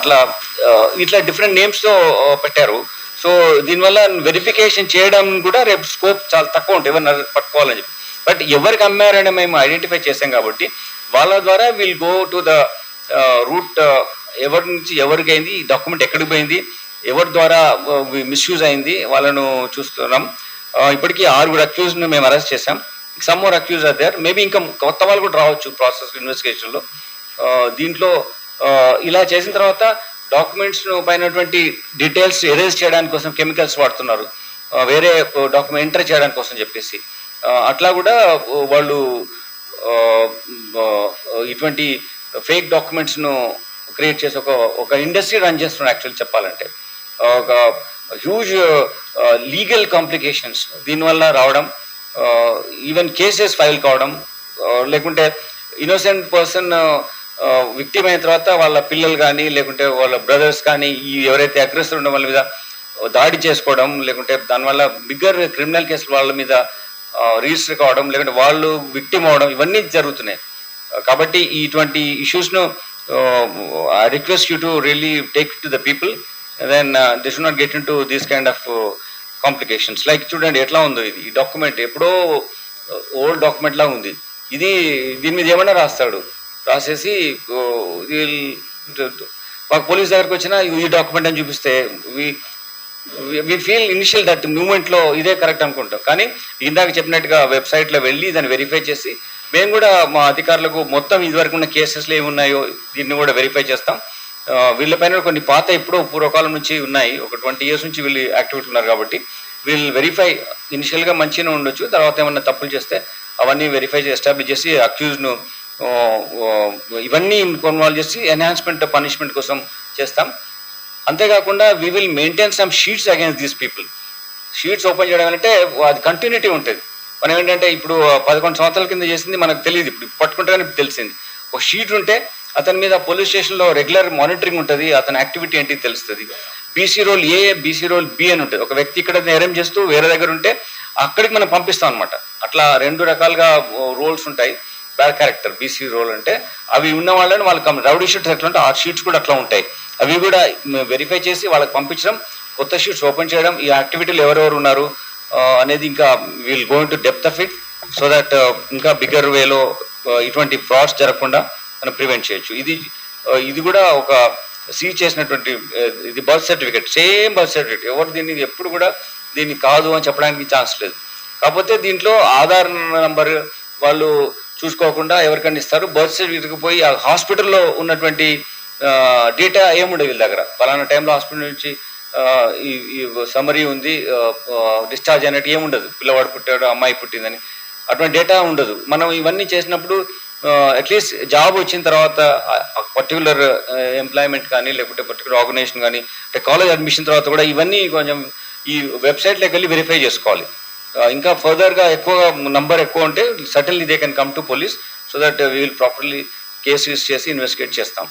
అట్లా ఇట్లా డిఫరెంట్ నేమ్స్తో పెట్టారు. సో దీనివల్ల వెరిఫికేషన్ చేయడం కూడా రేపు స్కోప్ చాలా తక్కువ ఉంటుంది ఎవరిని పట్టుకోవాలని చెప్పి. బట్ ఎవరికి అమ్మారని మేము ఐడెంటిఫై చేసాం కాబట్టి వాళ్ళ ద్వారా will go to the route ఎవరి నుంచి ఎవరికి అయింది ఈ డాక్యుమెంట్ ఎక్కడికి పోయింది ఎవరి ద్వారా మిస్యూజ్ అయింది వాళ్ళను చూస్తున్నాం. ఇప్పటికీ ఆరుగురు అక్యూజ్ను మేము అరెస్ట్ చేసాం some more accused are there maybe ఇంకా కొత్త వాళ్ళు కూడా రావచ్చు ప్రాసెస్ ఇన్వెస్టిగేషన్లో దీంట్లో ఇలా చేసిన తర్వాత డాక్యుమెంట్స్ పైనటువంటి డీటెయిల్స్ ఎరేజ్ చేయడానికి కోసం కెమికల్స్ వాడుతున్నారు. వేరే డాక్యుమెంట్ ఎంటర్ చేయడానికి కోసం చెప్పేసి. అట్లా కూడా వాళ్ళు ఇటువంటి ఫేక్ డాక్యుమెంట్స్ను క్రియేట్ చేసి ఒక ఒక ఇండస్ట్రీ రన్ చేస్తున్నారు యాక్చువల్ చెప్పాలంటే. ఒక హ్యూజ్ లీగల్ కాంప్లికేషన్స్ దీనివల్ల రావడం ఈవెన్ కేసెస్ ఫైల్ కావడం లేకుంటే ఇన్నోసెంట్ పర్సన్ విక్టిమ్ అయిన తర్వాత వాళ్ళ పిల్లలు కానీ లేకుంటే వాళ్ళ బ్రదర్స్ కానీ ఈ ఎవరైతే అగ్రెసర్ ఉండడం వాళ్ళ మీద దాడి చేసుకోవడం లేకుంటే దానివల్ల బిగ్గర్ క్రిమినల్ కేసులు వాళ్ళ మీద రిజిస్టర్ కావడం లేకుంటే వాళ్ళు విక్టిమ్ అవడం ఇవన్నీ జరుగుతున్నాయి. కాబట్టి ఇటువంటి ఇష్యూస్ను I request you to really take to the people then this should not get into this kind of complications like చూడండి ఎట్లా ఉందో ఇది? ఈ డాక్యుమెంట్ ఎప్పుడో uh, ఓల్డ్ డాక్యుమెంట్ లా ఉంది. ఇది దీని మీద ఏమైనా రాస్తాడు? రాసేసి మాకు పోలీస్ దగ్గరకు వచ్చిన ఈ డాక్యుమెంట్ అని చూపిస్తే వి ఫీల్ ఇనిషియల్ దట్ మూమెంట్లో ఇదే కరెక్ట్ అనుకుంటాం. కానీ ఇందాక చెప్పినట్టుగా వెబ్సైట్లో వెళ్ళి దాన్ని వెరిఫై చేసి మేము కూడా మా అధికారులకు మొత్తం ఇదివరకు ఉన్న కేసెస్లో ఏమున్నాయో దీన్ని కూడా వెరిఫై చేస్తాం. వీళ్ళపైన కొన్ని పాత ఎప్పుడో పూర్వకాలం నుంచి ఉన్నాయి. ఒక ట్వంటీ ఇయర్స్ నుంచి వీళ్ళు యాక్టివిటీ ఉన్నారు కాబట్టి వీళ్ళు వెరిఫై ఇనిషియల్గా మంచిగానే ఉండొచ్చు. తర్వాత ఏమన్నా తప్పులు చేస్తే అవన్నీ వెరిఫై చేసి ఎస్టాబ్లిష్ చేసి అక్యూజ్ను ఇవన్నీ ఇన్వాల్వ్ చేసి ఎన్హాన్స్మెంట్ పనిష్మెంట్ కోసం చేస్తాం. అంతేకాకుండా we will maintain some sheets against these people sheets open చేయడం అంటే అది కంటిన్యూటీ ఉంటుంది. మనం ఏంటంటే ఇప్పుడు పదకొండు సంవత్సరాల కింద చేసింది మనకు తెలియదు. ఇప్పుడు పట్టుకుంటారని తెలిసింది. ఒక షీట్ ఉంటే అతని మీద పోలీస్ స్టేషన్లో రెగ్యులర్ మానిటరింగ్ ఉంటుంది. అతని యాక్టివిటీ ఏంటి తెలుస్తుంది. BC role A BC role B అని ఉంటుంది. ఒక వ్యక్తి ఇక్కడ నేరం చేస్తూ వేరే దగ్గర ఉంటే అక్కడికి మనం పంపిస్తాం అనమాట అట్లా రెండు రకాలుగా రోల్స్ ఉంటాయి. బ్యాడ్ క్యారెక్టర్ బీసీ రోల్ అంటే అవి ఉన్న వాళ్ళని వాళ్ళకి రౌడీ షీట్స్ ఎట్లా ఉంటే ఆ షీట్స్ కూడా అట్లా ఉంటాయి. అవి కూడా వెరిఫై చేసి వాళ్ళకి పంపించడం కొత్త షీట్స్ ఓపెన్ చేయడం ఈ యాక్టివిటీలు ఎవరెవరు ఉన్నారు అనేది ఇంకా we'll going to depth of it so that ఇంకా బిగ్గర్ వేలో uh, ఇటువంటి ఫ్రాడ్స్ జరగకుండా మనం ప్రివెంట్ చేయొచ్చు. ఇది uh, ఇది కూడా ఒక సీజ్ చేసినటువంటి uh, ఇది birth certificate same birth certificate ఎవరు దీన్ని ఎప్పుడు కూడా దీన్ని కాదు అని చెప్పడానికి ఛాన్స్ లేదు. కాకపోతే దీంట్లో ఆధార్ నంబర్ వాళ్ళు చూసుకోకుండా ఎవరికన్నా ఇస్తారు. బర్త్ సర్టిఫికేట్ పోయి ఆ హాస్పిటల్లో ఉన్నటువంటి డేటా ఏముండదు వీళ్ళ దగ్గర. ఫలానా టైంలో హాస్పిటల్ నుంచి ఈ సమరీ ఉంది డిశ్చార్జ్ అన్నట్టు ఏముండదు. పిల్లవాడు పుట్టాడు అమ్మాయి పుట్టిందని. అటువంటి డేటా ఉండదు. మనం ఇవన్నీ చేసినప్పుడు అట్లీస్ట్ జాబ్ వచ్చిన తర్వాత పర్టికులర్ ఎంప్లాయ్మెంట్ కానీ లేకుంటే పర్టికులర్ ఆర్గనైజేషన్ కానీ అంటే కాలేజ్ అడ్మిషన్ తర్వాత కూడా ఇవన్నీ కొంచెం ఈ వెబ్సైట్లోకి వెళ్ళి వెరిఫై చేసుకోవాలి. ఇంకా ఫర్దర్గా ఎక్కువగా నంబర్ ఎక్కువ ఉంటే suddenly they can come to police so that we will properly case use చేసి ఇన్వెస్టిగేట్ చేస్తాం.